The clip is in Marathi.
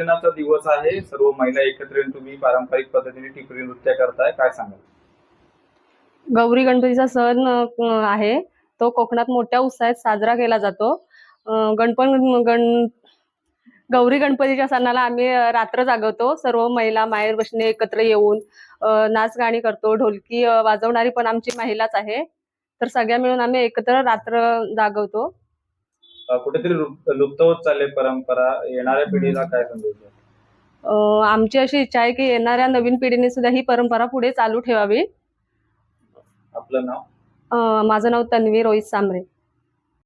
पूजनाचा दिवस आहे. सर्व महिला एकत्र येऊन तुम्ही पारंपरिक पद्धतीने टिपरी नृत्य करताय. काय सांगाल? गौरी गणपतीचा सण आहे. तो कोकणात मोठ्या उत्साहात साजरा केला जातो. गणपण गण गौरी गणपतीच्या सणाला आम्ही रात्र जागवतो. सर्व महिला माहेर बसणे एकत्र येऊन नाच गाणी करतो. ढोलकी वाजवणारी पण आमची महिलाच आहे. तर सगळ्या मिळून आम्ही एकत्र रात्र जागवतो. कुठेतरी लुप्त लुप्त होत चालले परंपरा येणाऱ्या पिढीला काय संदेश आमची अशी इच्छा आहे की येणाऱ्या नवीन पिढीने सुद्धा ही परंपरा पुढे चालू ठेवावी. आपलं नाव? अ, माझं नाव तन्वी रोहित सांबरे